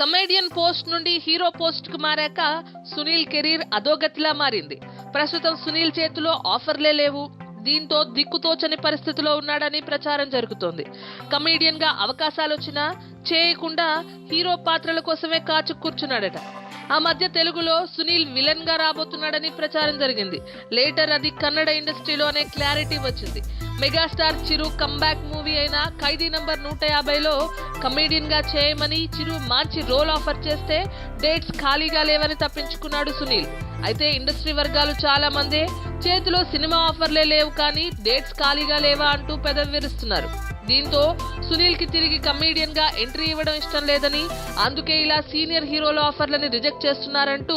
Comedian post నుండి hero పోస్ట్కు మారాక సునీల్ కెరీర్ అధోగతిలా మారింది. ప్రస్తుతం సునీల్ చేతిలో ఆఫర్లే లేవు. దీంతో దిక్కుతోచని పరిస్థితిలో ఉన్నాడని ప్రచారం జరుగుతోంది. కమేడియన్గా అవకాశాలు వచ్చినా చేయకుండా హీరో పాత్రల కోసమే కాచు కూర్చున్నాడట. ఆ మధ్య తెలుగులో సునీల్ విలన్గా రాబోతున్నాడని ప్రచారం జరిగింది. లేటర్ అది కన్నడ ఇండస్ట్రీలో అనే క్లారిటీ వచ్చింది. మెగాస్టార్ చిరు కంబ్యాక్ మూవీ అయిన ఖైదీ నంబర్ నూట యాభైలో కమేడియన్గా చేయమని చిరు మంచి రోల్ ఆఫర్ చేస్తే డేట్స్ ఖాళీగా లేవని తప్పించుకున్నాడు సునీల్. అయితే ఇండస్ట్రీ వర్గాలు చాలా మంది చేతిలో సినిమా ఆఫర్లే లేవు కానీ డేట్స్ ఖాళీగా లేవా అంటూ పెదవి విరుస్తున్నారు. దీంతో సునీల్కి తిరిగి కమేడియన్గా ఎంట్రీ ఇవ్వడం ఇష్టం లేదని అందుకే ఇలా సీనియర్ హీరోల ఆఫర్లని రిజెక్ట్ చేస్తున్నారంటూ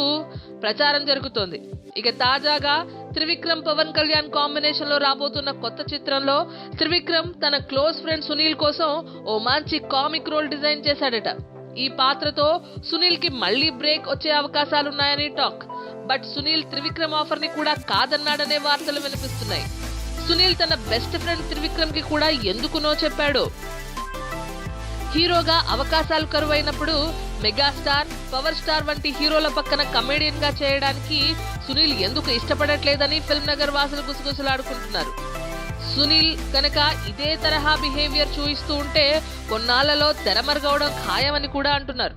ప్రచారం జరుగుతోంది. ఇక తాజాగా త్రివిక్రమ్ పవన్ కళ్యాణ్ కాంబినేషన్లో రాబోతున్న కొత్త చిత్రంలో త్రివిక్రమ్ తన క్లోజ్ ఫ్రెండ్ సునీల్ కోసం ఓ మంచి కామిక్ రోల్ డిజైన్ చేశాడట. ఈ పాత్రతో సునీల్కి మళ్ళీ బ్రేక్ వచ్చే అవకాశాలున్నాయని టాక్. బట్ సునీల్ త్రివిక్రమ్ ఆఫర్ని కూడా కాదన్నాడనే వార్తలు వినిపిస్తున్నాయి. సునీల్ తన బెస్ట్ ఫ్రెండ్ త్రివిక్రమ్కి కూడా ఎందుకునో చెప్పాడు. హీరోగా అవకాశాలు కరువైనప్పుడు మెగాస్టార్ పవర్ స్టార్ వంటి హీరోల పక్కన కమేడియన్గా చేయడానికి సునీల్ ఎందుకు ఇష్టపడట్లేదని ఫిల్మ్ నగర్ వాసులు గుసగుసలాడుకుంటున్నారు. సునీల్ కనుక ఇదే తరహా బిహేవియర్ చూయిస్తూ ఉంటే కొన్నాళ్ళలో తెరమరుగవడం ఖాయమని కూడా అంటున్నారు.